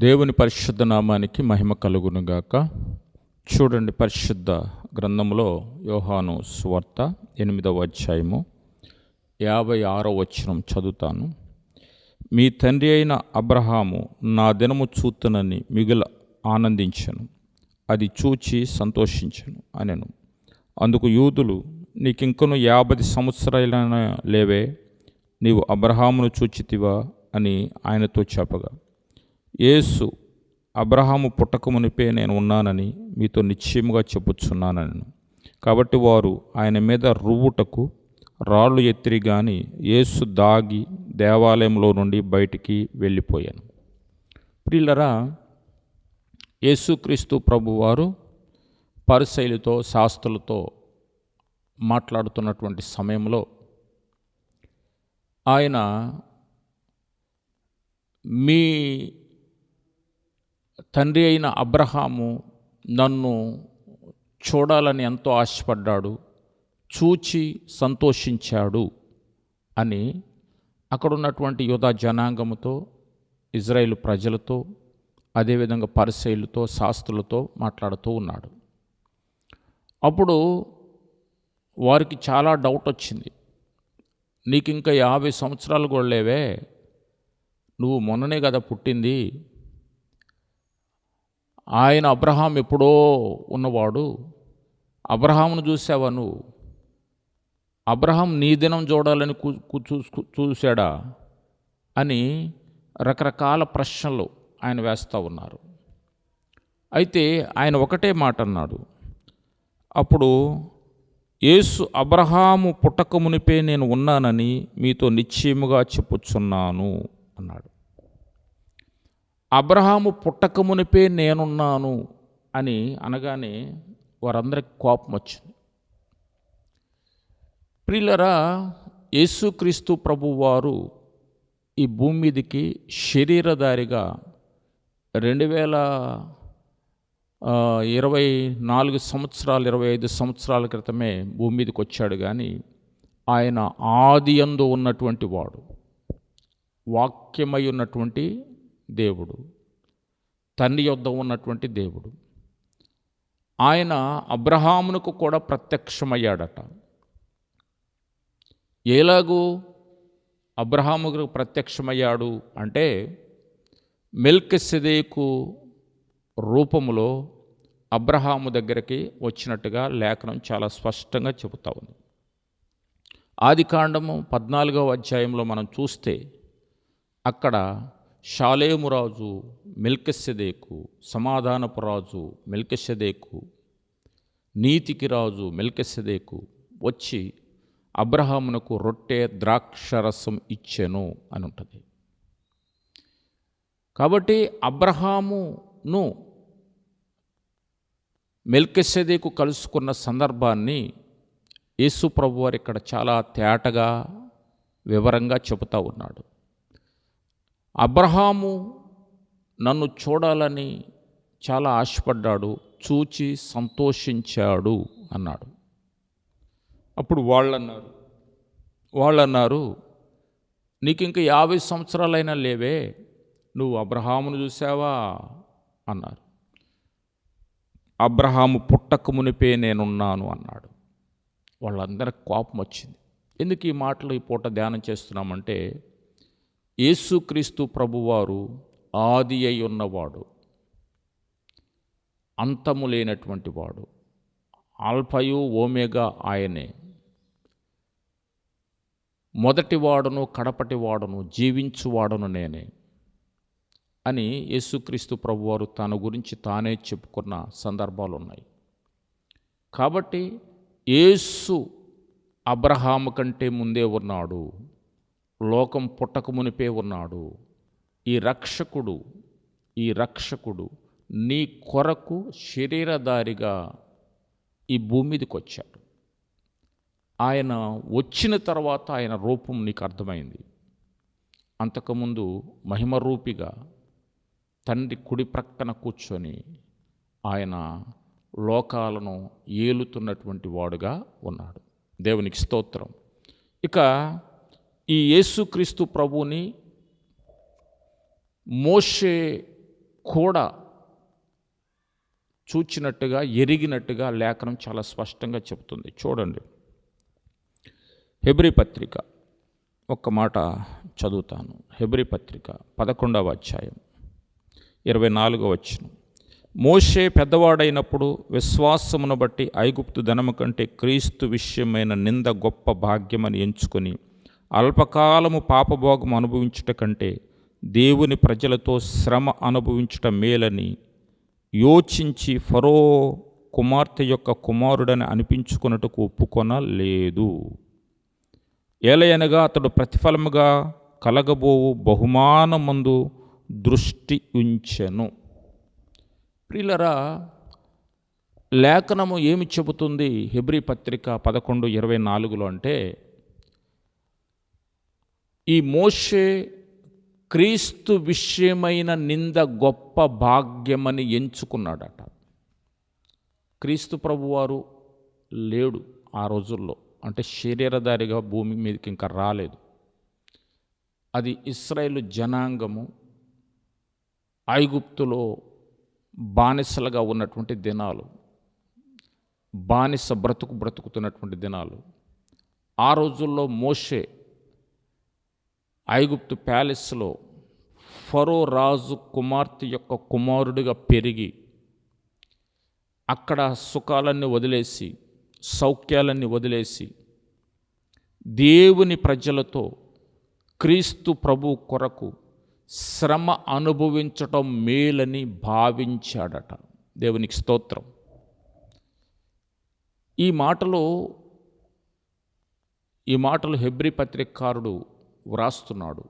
దేవుని పరిశుద్ధ నామానికి మహిమ కలుగునుగాక. చూడండి పరిశుద్ధ గ్రంథంలో యోహాను స్వార్త ఎనిమిదవ అధ్యాయము యాభై ఆరో వచనం చదువుతాను. మీ తండ్రి అయిన అబ్రహాము నా దినము చూతునని మిగుల ఆనందించను. అది చూచి సంతోషించను అనెను. అందుకు యూదులు నీకింకను యాభై సంవత్సరాలైన లేవే నీవు అబ్రహామును చూచితివా అని ఆయనతో చెప్పగా. యేసు అబ్రహాము పుట్టక మునిపే నేను ఉన్నానని మీతో నిశ్చయముగా చెప్పుచున్నానని. కాబట్టి వారు ఆయన మీద రువ్వుటకు రాళ్ళు ఎత్తిరి గాని యేసు దాగి దేవాలయంలో నుండి బయటికి వెళ్ళిపోయాను. ప్రియులరా యేసుక్రీస్తు ప్రభువారు పరిశైలితో శాస్త్రులతో మాట్లాడుతున్నటువంటి సమయంలో ఆయన మీ తండ్రి అయిన అబ్రహాము నన్ను చూడాలని ఎంతో ఆశపడ్డాడు చూచి సంతోషించాడు అని అక్కడున్నటువంటి యోధా జనాంగముతో ఇజ్రాయేల్ ప్రజలతో అదేవిధంగా పరిశైలుతో శాస్త్రులతో మాట్లాడుతూ ఉన్నాడు. అప్పుడు వారికి చాలా డౌట్ వచ్చింది. నీకు ఇంకా యాభై సంవత్సరాలు కూడా లేవే నువ్వు మొన్ననే కదా పుట్టింది ఆయన అబ్రహాం ఎప్పుడో ఉన్నవాడు. అబ్రహామును చూసావా నువ్వు? అబ్రహాం నీ దినం చూడాలని చూశాడా? అని రకరకాల ప్రశ్నలు ఆయన వేస్తూ ఉన్నారు. అయితే ఆయన ఒకటే మాట అన్నాడు. అప్పుడు యేసు అబ్రహాము పుట్టక మునిపే నేను ఉన్నానని మీతో నిశ్చయముగా చెప్పుచున్నాను అన్నాడు. అబ్రహాము పుట్టకమునిపే నేనున్నాను అని అనగానే వారందరికి కోపం వచ్చింది. ప్రియులరా యేసుక్రీస్తు ప్రభువారు ఈ భూమి మీదకి శరీరధారిగా రెండు వేల ఇరవై నాలుగు సంవత్సరాలు ఇరవై ఐదు సంవత్సరాల క్రితమే భూమి మీదకి వచ్చాడు కానీ ఆయన ఆది అందు ఉన్నటువంటి వాడు వాక్యమై ఉన్నటువంటి దేవుడు తండ్రి యొద్ద ఉన్నటువంటి దేవుడు. ఆయన అబ్రహామునకు కూడా ప్రత్యక్షమయ్యాడట. ఎలాగూ అబ్రహాముకు ప్రత్యక్షమయ్యాడు అంటే మెల్కెసెదేకు రూపములో అబ్రహాము దగ్గరికి వచ్చినట్టుగా లేఖనం చాలా స్పష్టంగా చెబుతా ఉంది. ఆది కాండము పద్నాలుగవ అధ్యాయంలో మనం చూస్తే అక్కడ షాలేము రాజు మెల్కెసెదేకు సమాధానపు రాజు మెల్కెసెదేకు నీతికి రాజు మెల్కెసెదేకు వచ్చి అబ్రహామునకు రొట్టె ద్రాక్షరసం ఇచ్చెను అని ఉంటుంది కాబట్టి అబ్రహామును మెల్కెసెదేకు కలుసుకున్న సందర్భాన్ని యేసు ప్రభు వారు ఇక్కడ చాలా తేటగా వివరంగా చెబుతా ఉన్నాడు. అబ్రహాము నన్ను చూడాలని చాలా ఆశపడ్డాడు చూచి సంతోషించాడు అన్నాడు. అప్పుడు వాళ్ళన్నారు వాళ్ళన్నారు నీకు ఇంకా యాభై సంవత్సరాలైనా లేవే నువ్వు అబ్రహామును చూసావా? అన్నారు. అబ్రహాము పుట్టక మునిపే నేనున్నాను అన్నాడు. వాళ్ళందరికి కోపం వచ్చింది ఎందుకు ఈ మాటలు ఈ పూట ధ్యానం చేస్తున్నామంటే యేసుక్రీస్తు ప్రభువారు ఆది అయి ఉన్నవాడు. అంతము లేనటువంటి వాడు. ఆల్ఫయు ఓమేగా ఆయనే. మొదటివాడును కడపటివాడును జీవించువాడును నేనే అని యేసుక్రీస్తు ప్రభువారు తన గురించి తానే చెప్పుకున్న సందర్భాలు ఉన్నాయి కాబట్టి యేసు అబ్రహాము కంటే ముందే ఉన్నాడు. లోకం పుట్టక మునిపే ఉన్నాడు. ఈ రక్షకుడు ఈ రక్షకుడు నీ కొరకు శరీరధారిగా ఈ భూమి మీదకి వచ్చాడు ఆయన వచ్చిన తర్వాత ఆయన రూపం నీకు అర్థమైంది. అంతకుముందు మహిమరూపిగా తండ్రి కుడి ప్రక్కన కూర్చొని ఆయన లోకాలను ఏలుతున్నటువంటి వాడుగా ఉన్నాడు. దేవునికి స్తోత్రం. ఇక ఈ యేసుక్రీస్తు ప్రభుని మోషే కూడా చూచినట్టుగా ఎరిగినట్టుగా లేఖనం చాలా స్పష్టంగా చెబుతుంది. చూడండి. హెబ్రి పత్రిక. ఒక్క మాట చదువుతాను. హెబ్రి పత్రిక పదకొండవ అధ్యాయం ఇరవై నాలుగవ వచ్చిన మోషే పెద్దవాడైనప్పుడు విశ్వాసమును బట్టి ఐగుప్తు ధనము కంటే క్రీస్తు విషయమైన నింద గొప్ప భాగ్యమని ఎంచుకొని అల్పకాలము పాపభోగం అనుభవించుట కంటే దేవుని ప్రజలతో శ్రమ అనుభవించుట మేలని యోచించి ఫరో కుమార్తె యొక్క కుమారుడని అనిపించుకున్నట్టుకు ఒప్పుకొనలేదు. ఏలయనగా అతడు ప్రతిఫలముగా కలగబోవు బహుమానమందు దృష్టి ఉంచెను. ప్రిలరా లేఖనము ఏమి చెబుతుంది? హెబ్రి పత్రిక పదకొండు ఇరవై నాలుగులో అంటే ఈ మోషే క్రీస్తు విషయమైన నింద గొప్ప భాగ్యమని ఎంచుకున్నాడట. క్రీస్తు ప్రభువారు లేడు ఆ రోజుల్లో. అంటే శరీరధారిగా భూమి మీదకి ఇంకా రాలేదు. అది ఇస్రాయేల్ జనాంగము ఐగుప్తులో బానిసలుగా ఉన్నటువంటి దినాలు. బానిస బ్రతుకు బ్రతుకుతున్నటువంటి దినాలు. ఆ రోజుల్లో మోషే ఐగుప్తు ప్యాలెస్లో ఫరో రాజు కుమార్తె యొక్క కుమారుడిగా పెరిగి అక్కడ సుఖాలన్నీ వదిలేసి సౌఖ్యాలన్నీ వదిలేసి దేవుని ప్రజలతో క్రీస్తు ప్రభు కొరకు శ్రమ అనుభవించటం మేలని భావించాడట. దేవునికి స్తోత్రం. ఈ మాటలు ఈ మాటలు హెబ్రి పత్రికారుడు వ్రాస్తున్నాడు.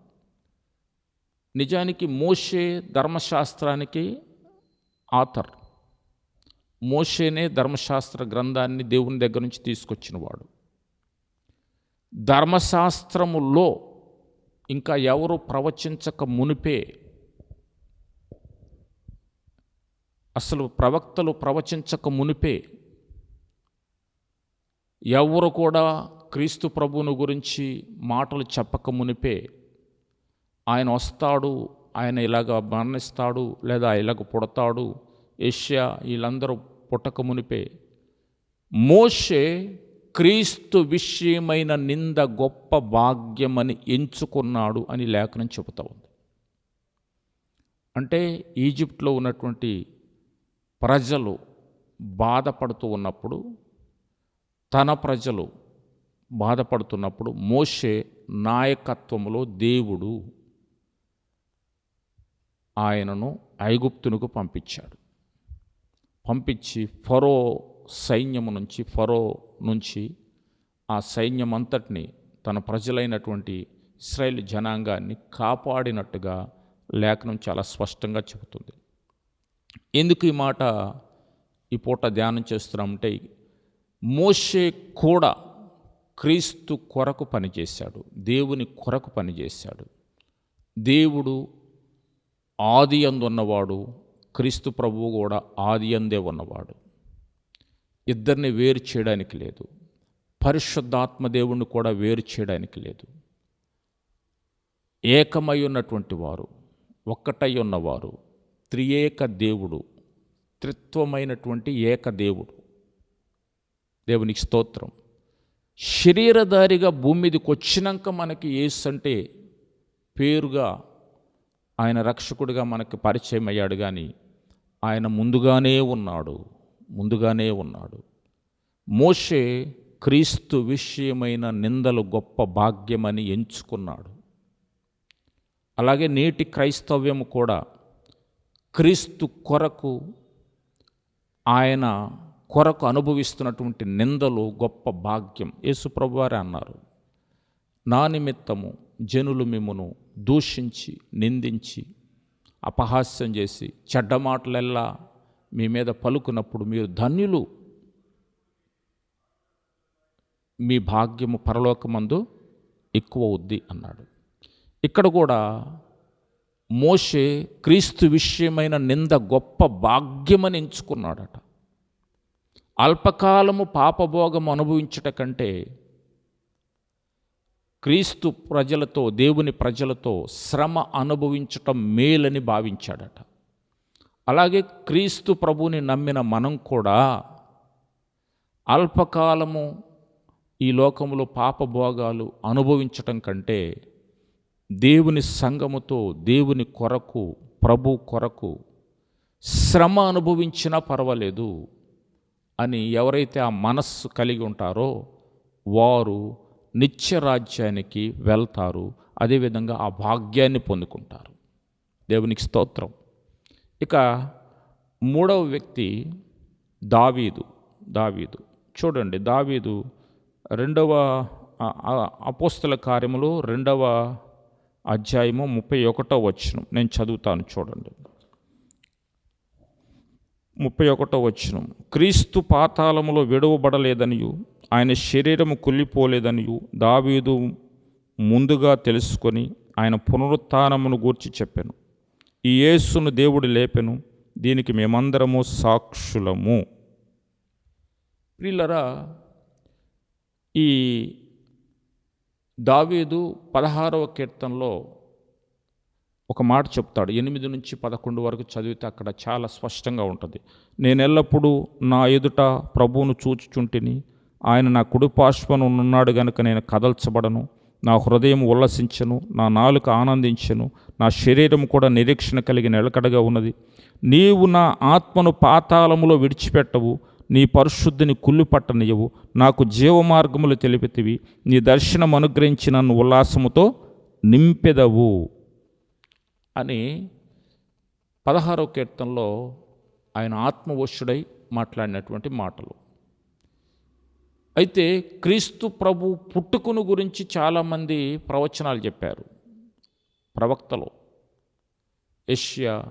నిజానికి మోషే ధర్మశాస్త్రానికి ఆథర్. మోషేనే ధర్మశాస్త్ర గ్రంథాన్ని దేవుని దగ్గర నుంచి తీసుకొచ్చినవాడు. ధర్మశాస్త్రములో ఇంకా ఎవరు ప్రవచించక మునిపే అసలు ప్రవక్తలు ప్రవచించక మునిపే ఎవరు కూడా క్రీస్తు ప్రభువును గురించి మాటలు చెప్పక మునిపే ఆయన వస్తాడు ఆయన ఇలాగ మరణిస్తాడు లేదా ఇలాగ పుడతాడు ఏషియా వీళ్ళందరూ పుట్టక మునిపే. మోషే క్రీస్తు విషయమైన నింద గొప్ప భాగ్యమని ఎంచుకున్నాడు అని లేఖనం చెబుతా ఉంది. అంటే ఈజిప్ట్లో ఉన్నటువంటి ప్రజలు బాధపడుతూ ఉన్నప్పుడు తన ప్రజలు బాధపడుతున్నప్పుడు మోషే నాయకత్వంలో దేవుడు ఆయనను ఐగుప్తునకు పంపించాడు. పంపించి ఫరో సైన్యము నుంచి ఫరో నుంచి ఆ సైన్యం అంతటిని తన ప్రజలైనటువంటి ఇస్రాయేల్ జనాంగాన్ని కాపాడినట్టుగా లేఖనం చాలా స్పష్టంగా చెబుతుంది. ఎందుకు ఈ మాట ఈ పూట ధ్యానం చేస్తున్నామంటే మోషే కూడా క్రీస్తు కొరకు పనిచేశాడు. దేవుని కొరకు పనిచేశాడు. దేవుడు ఆది ఉన్నవాడు క్రీస్తు ప్రభువు కూడా ఆది అందే ఉన్నవాడు. ఇద్దరిని వేరు చేయడానికి లేదు. పరిశుద్ధాత్మ దేవుణ్ణి కూడా వేరు చేయడానికి లేదు. ఏకమై ఉన్నటువంటి వారు ఒక్కటై ఉన్నవారు త్రియేక దేవుడు త్రిత్వమైనటువంటి ఏక దేవుడు. దేవునికి స్తోత్రం. శరీరధారిగా భూమి మీదకి వచ్చినాక మనకి యేసు అంటే పేరుగా ఆయన రక్షకుడిగా మనకి పరిచయం అయ్యాడు కానీ ఆయన ముందుగానే ఉన్నాడు ముందుగానే ఉన్నాడు. మోషే క్రీస్తు విషయమైన నిందలు గొప్ప భాగ్యమని ఎంచుకున్నాడు. అలాగే నేటి క్రైస్తవ్యము కూడా క్రీస్తు కొరకు ఆయన కొరకు అనుభవిస్తున్నటువంటి నిందలు గొప్ప భాగ్యం. యేసుప్రభు వారే అన్నారు. నా నిమిత్తము జనులు మిమ్మును దూషించి నిందించి అపహాస్యం చేసి చెడ్డ మాటలెల్లా మీ మీద పలుకున్నప్పుడు మీరు ధన్యులు. మీ భాగ్యము పరలోకమందు ఎక్కువ అవుద్ది అన్నాడు. ఇక్కడ కూడా మోషే క్రీస్తు విషయమైన నింద గొప్ప భాగ్యమని ఎంచుకున్నాడట. అల్పకాలము పాపభోగం అనుభవించుట కంటే క్రీస్తు ప్రజలతో దేవుని ప్రజలతో శ్రమ అనుభవించటం మేలని భావించాడట. అలాగే క్రీస్తు ప్రభుని నమ్మిన మనం కూడా అల్పకాలము ఈ లోకములో పాపభోగాలు అనుభవించటం కంటే దేవుని సంగముతో దేవుని కొరకు ప్రభు కొరకు శ్రమ అనుభవించినా పర్వాలేదు. అని ఎవరైతే ఆ మనస్సు కలిగి ఉంటారో వారు నిత్యరాజ్యానికి వెళ్తారు. అదేవిధంగా ఆ భాగ్యాన్ని పొందుకుంటారు. దేవునికి స్తోత్రం. ఇక మూడవ వ్యక్తి దావీదు. దావీదు. చూడండి దావీదు రెండవ అపోస్తుల అపోస్తల కార్యములు రెండవ అధ్యాయము ముప్పై ఒకటో వచ్చిన నేను చదువుతాను చూడండి. ముప్పై ఒకటో వచ్చిన క్రీస్తు పాతాళములో విడవబడలేదనియు ఆయన శరీరము కుళ్ళిపోలేదనియు దావీదు ముందుగా తెలుసుకొని ఆయన పునరుత్థానమును గూర్చి చెప్పాను. ఈ యేసును దేవుడు లేపెను దీనికి మేమందరము సాక్షులము. ప్రిల్లరా ఈ దావీదు పదహారవ కీర్తనలో ఒక మాట చెప్తాడు. ఎనిమిది నుంచి పదకొండు వరకు చదివితే అక్కడ చాలా స్పష్టంగా ఉంటుంది. నేను ఎల్లప్పుడూ నా ఎదుట ప్రభువును చూచుచుంటిని. ఆయన నా కుడి పార్శ్వను ఉన్నాడు గనుక నేను కదల్చబడను. నా హృదయం ఉల్లసించను. నా నాలుక ఆనందించను. నా శరీరం కూడా నిరీక్షణ కలిగి నిలకడగా ఉన్నది. నీవు నా ఆత్మను పాతాళములో విడిచిపెట్టవు. నీ పరిశుద్ధిని కుళ్ళు పట్టనియవు నాకు జీవమార్గములు తెలిపితివి. నీ దర్శనం అనుగ్రహించి నన్ను ఉల్లాసముతో నింపెదవు. అని పదహారవ కీర్తనలో ఆయన ఆత్మవశుడై మాట్లాడినటువంటి మాటలు. అయితే క్రీస్తు ప్రభు పుట్టుకును గురించి చాలామంది ప్రవచనాలు చెప్పారు. ప్రవక్తలు ఏషియా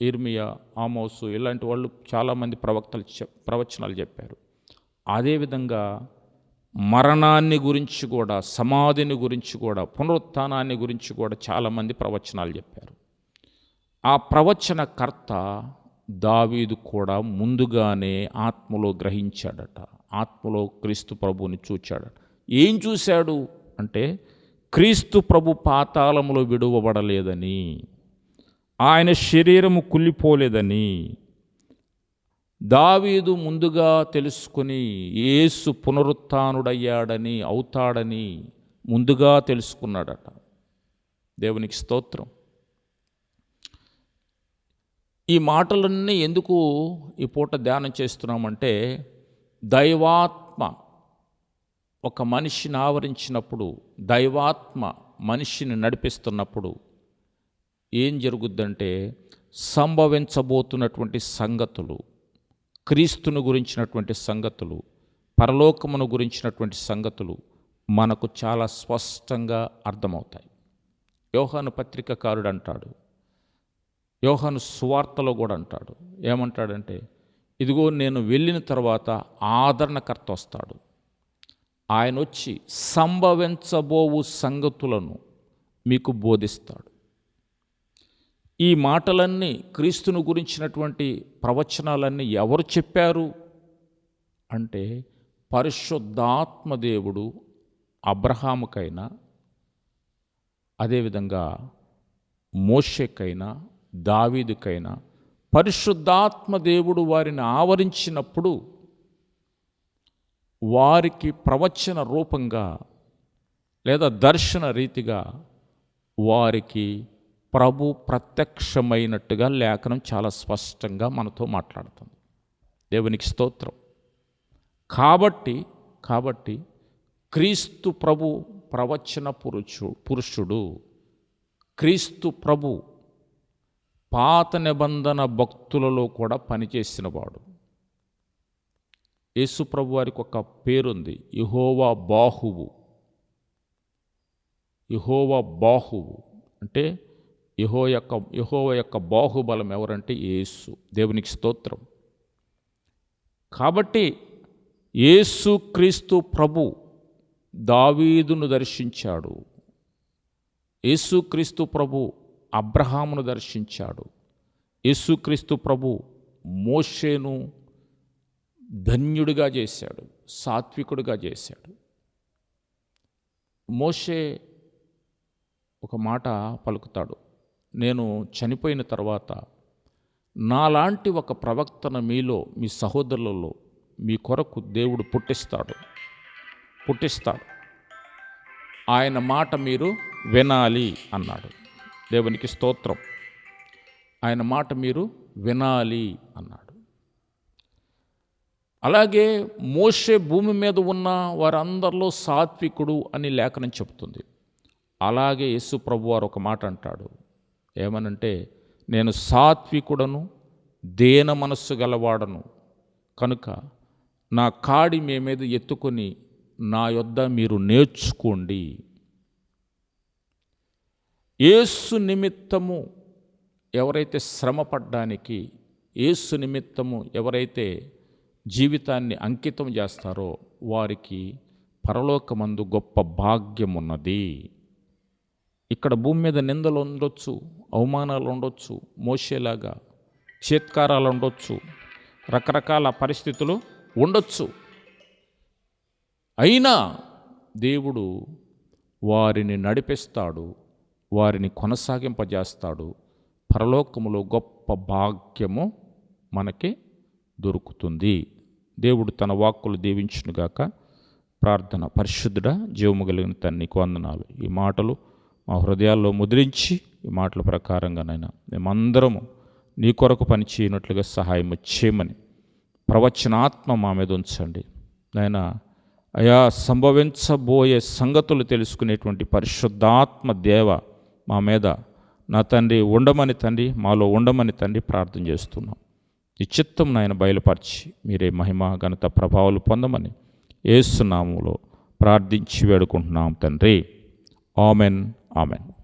ఇర్మియా ఆమోసు ఇలాంటి వాళ్ళు చాలామంది ప్రవక్తలు ప్రవచనాలు చెప్పారు. అదేవిధంగా మరణాన్ని గురించి కూడా సమాధిని గురించి కూడా పునరుత్థానాన్ని గురించి కూడా చాలామంది ప్రవచనాలు చెప్పారు. ఆ ప్రవచనకర్త దావీదు కూడా ముందుగానే ఆత్మలో గ్రహించాడట. ఆత్మలో క్రీస్తు ప్రభువుని చూచాడట. ఏం చూశాడు? అంటే క్రీస్తు ప్రభు పాతాళములో విడువబడలేదని ఆయన శరీరము కుళ్ళిపోలేదని దావీదు ముందుగా తెలుసుకొని యేసు పునరుత్డయ్యాడని అవుతాడని ముందుగా తెలుసుకున్నాడట. దేవునికి స్తోత్రం. ఈ మాటలన్నీ ఎందుకు ఈ పూట ధ్యానం చేస్తున్నామంటే దైవాత్మ ఒక మనిషిని ఆవరించినప్పుడు దైవాత్మ మనిషిని నడిపిస్తున్నప్పుడు ఏం జరుగుద్దంటే సంభవించబోతున్నటువంటి సంగతులు క్రీస్తును గురించినటువంటి సంగతులు పరలోకమును గురించినటువంటి సంగతులు మనకు చాలా స్పష్టంగా అర్థమవుతాయి. యోహాను పత్రికకారుడు అంటాడు యోహాను సువార్తలో కూడా అంటాడు. ఏమంటాడంటే ఇదిగో నేను వెళ్ళిన తర్వాత ఆదరణకర్త వస్తాడు. ఆయన వచ్చి సంభవించబోవు సంగతులను మీకు బోధిస్తాడు. ఈ మాటలన్నీ క్రీస్తును గురించినటువంటి ప్రవచనాలన్నీ ఎవరు చెప్పారు? అంటే పరిశుద్ధాత్మ దేవుడు అబ్రహాముకైనా అదేవిధంగా మోషేకైనా దావీదుకైనా పరిశుద్ధాత్మ దేవుడు వారిని ఆవరించినప్పుడు వారికి ప్రవచన రూపంగా లేదా దర్శన రీతిగా వారికి ప్రభు ప్రత్యక్షమైనట్టుగా లేఖనం చాలా స్పష్టంగా మనతో మాట్లాడుతుంది. దేవునికి స్తోత్రం. కాబట్టి కాబట్టి క్రీస్తు ప్రభు ప్రవచన పురుషు పురుషుడు క్రీస్తు ప్రభు పాత నిబంధన భక్తులలో కూడా పనిచేసినవాడు. యేసు ప్రభు వారికి ఒక పేరుంది యహోవా బాహువు. యహోవా బాహువు. అంటే యహో యొక్క యహోవ యొక్క బాహుబలం ఎవరంటే యేసు. దేవునికి స్తోత్రం. కాబట్టి యేసు క్రీస్తు ప్రభు దావీదును దర్శించాడు. యేసుక్రీస్తు ప్రభు అబ్రహామును దర్శించాడు. యేసుక్రీస్తు ప్రభు మోషేను ధన్యుడిగా చేశాడు సాత్వికుడిగా చేశాడు. మోషే ఒక మాట పలుకుతాడు నేను చనిపోయిన తర్వాత నాలాంటి ఒక ప్రవక్తను మీలో మీ సహోదరులలో మీ కొరకు దేవుడు పుట్టిస్తాడు పుట్టిస్తాడు. ఆయన మాట మీరు వినాలి అన్నాడు. దేవునికి స్తోత్రం. ఆయన మాట మీరు వినాలి అన్నాడు. అలాగే మోషే భూమి మీద ఉన్న వారందరిలో సాత్వికుడు అని లేఖనం చెబుతుంది. అలాగే యేసు ప్రభు వారు ఒక మాట అంటాడు. ఏమనంటే నేను సాత్వికుడను దేన మనస్సు గలవాడను. కనుక నా కాడి మీ మీద ఎత్తుకొని నా యొద్ద మీరు నేర్చుకోండి. యేసు నిమిత్తము ఎవరైతే శ్రమపడ్డానికి యేసు నిమిత్తము ఎవరైతే జీవితాన్ని అంకితం చేస్తారో వారికి పరలోకమందు గొప్ప భాగ్యం ఉన్నది ఇక్కడ భూమి మీద నిందలు ఉండొచ్చు అవమానాలు ఉండొచ్చు మోసేలాగా చేత్కారాలు ఉండొచ్చు రకరకాల పరిస్థితులు ఉండొచ్చు. అయినా దేవుడు వారిని నడిపిస్తాడు వారిని కొనసాగింపజేస్తాడు. పరలోకములో గొప్ప భాగ్యము మనకి దొరుకుతుంది. దేవుడు తన వాక్కులు దీవించునుగాక ప్రార్థన పరిశుద్ధుడ జీవము కలిగిన తన్నికి వందనాలు. ఈ మాటలు మా హృదయాల్లో ముద్రించి ఈ మాటల ప్రకారంగానైనా మేమందరము నీ కొరకు పని చేయనట్లుగా సహాయం చేయమని ప్రవచనాత్మ మా మీద ఉంచండి. నాయన అయా సంభవించబోయే సంగతులు తెలుసుకునేటువంటి పరిశుద్ధాత్మ దేవ మా మీద నా తండ్రి ఉండమని తండ్రి మాలో ఉండమని తండ్రి ప్రార్థన చేస్తున్నాం. ఈ చిత్తం నాయన బయలుపరిచి మీరే మహిమ ఘనత ప్రభావాలు పొందమని ఏసునామంలో ప్రార్థించి వేడుకుంటున్నాం తండ్రి. Amen amen.